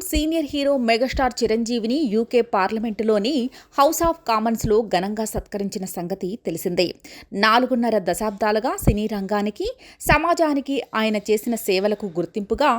Bollywood senior hero megastar చిరంజీవిని UK పార్లమెంటులోని house of కామన్స్లో ఘనంగా సత్కరించిన సంగతి తెలిసిందే. నాలుగున్నర దశాబ్దాలుగా సినీ రంగానికి సమాజానికి ఆయన చేసిన సేవలకు గుర్తింపుగా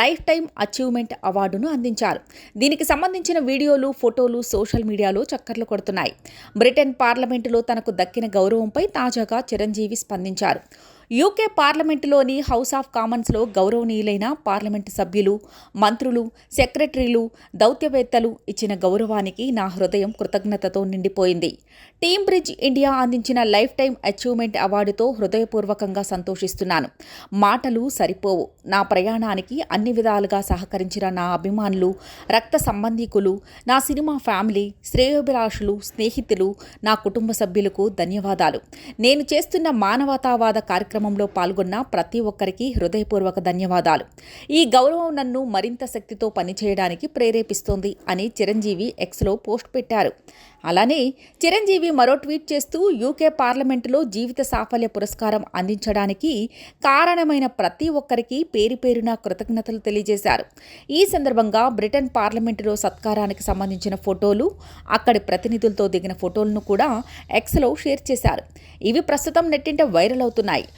లైఫ్ టైం అచీవ్మెంట్ అవార్డును అందించారు. దీనికి సంబంధించిన వీడియోలు ఫోటోలు సోషల్ మీడియాలో చక్కర్లు కొడుతున్నాయి. బ్రిటన్ పార్లమెంటులో తనకు దక్కిన గౌరవంపై తాజాగా చిరంజీవి స్పందించారు. యూకే పార్లమెంటులోని హౌస్ ఆఫ్ కామన్స్లో గౌరవనీయులైన పార్లమెంటు సభ్యులు మంత్రులు సెక్రటరీలు దౌత్యవేత్తలు ఇచ్చిన గౌరవానికి నా హృదయం కృతజ్ఞతతో నిండిపోయింది. టీమ్ బ్రిడ్జ్ ఇండియా అందించిన లైఫ్ టైం అచీవ్మెంట్ అవార్డుతో హృదయపూర్వకంగా సంతోషిస్తున్నాను. మాటలు సరిపోవు. నా ప్రయాణానికి అన్ని విధాలుగా సహకరించిన నా అభిమానులు రక్త సంబంధికులు నా సినిమా ఫ్యామిలీ శ్రేయోభిలాషులు స్నేహితులు నా కుటుంబ సభ్యులకు ధన్యవాదాలు. నేను చేస్తున్న మానవతావాద కార్యక్రమంలో పాల్గొన్న ప్రతి ఒక్కరికి హృదయపూర్వక ధన్యవాదాలు. ఈ గౌరవం నన్ను మరింత శక్తితో పనిచేయడానికి ప్రేరేపిస్తోంది అని చిరంజీవి ఎక్స్లో పోస్ట్ పెట్టారు. అలానే చిరంజీవి మరో ట్వీట్ చేస్తూ యూకే పార్లమెంటులో జీవిత సాఫల్య పురస్కారం అందించడానికి కారణమైన ప్రతి ఒక్కరికి పేరు పేరున కృతజ్ఞతలు తెలియజేశారు. ఈ సందర్భంగా బ్రిటన్ పార్లమెంటులో సత్కారానికి సంబంధించిన ఫోటోలు అక్కడి ప్రతినిధులతో దిగిన ఫోటోలను కూడా ఎక్స్లో షేర్ చేశారు. ఇవి ప్రస్తుతం నెట్టింట వైరల్ అవుతున్నాయి.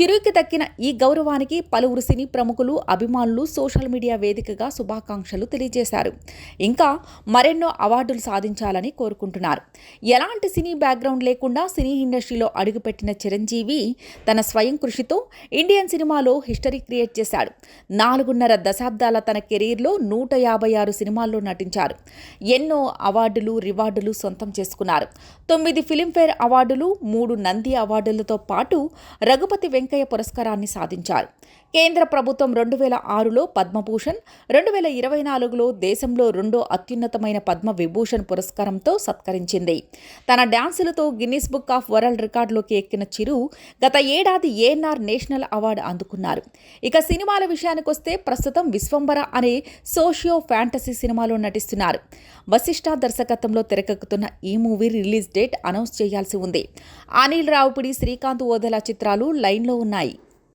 చిరుకి దక్కిన ఈ గౌరవానికి పలువురు సినీ ప్రముఖులు అభిమానులు సోషల్ మీడియా వేదికగా శుభాకాంక్షలు తెలియజేశారు. ఇంకా మరెన్నో అవార్డులు సాధించాలని కోరుకుంటున్నారు. ఎలాంటి సినీ బ్యాక్గ్రౌండ్ లేకుండా సినీ ఇండస్ట్రీలో అడుగుపెట్టిన చిరంజీవి తన స్వయం కృషితో ఇండియన్ సినిమాలో హిస్టరీ క్రియేట్ చేశాడు. నాలుగున్నర దశాబ్దాల తన కెరీర్లో నూట యాభై ఆరు సినిమాల్లో నటించారు. ఎన్నో అవార్డులు రివార్డులు సొంతం చేసుకున్నారు. తొమ్మిది ఫిలింఫేర్ అవార్డులు మూడు నంది అవార్డులతో పాటు రఘుపతి వెంకట వెంకయ్య పురస్కారాన్ని సాధించారు. కేంద్ర ప్రభుత్వం రెండు వేల ఆరులో పద్మభూషణ్ రెండు వేల ఇరవై నాలుగులో దేశంలో రెండో అత్యున్నతమైన పద్మ విభూషణ్ పురస్కారంతో సత్కరించింది. తన డ్యాన్సులతో గిన్నిస్ బుక్ ఆఫ్ వరల్డ్ రికార్డులోకి ఎక్కిన చిరు గత ఏడాది ఏఎన్ఆర్ నేషనల్ అవార్డు అందుకున్నారు. ఇక సినిమాల విషయానికొస్తే ప్రస్తుతం విశ్వంబర అనే సోషియో ఫ్యాంటసీ సినిమాలో నటిస్తున్నారు. వశిష్ఠ దర్శకత్వంలో తెరకెక్కుతున్న ఈ మూవీ రిలీజ్ డేట్ అనౌన్స్ చేయాల్సి ఉంది. అనిల్ రావుపిడి శ్రీకాంత్ ఓదల చిత్రాలు లైన్లో ఉన్నాయి.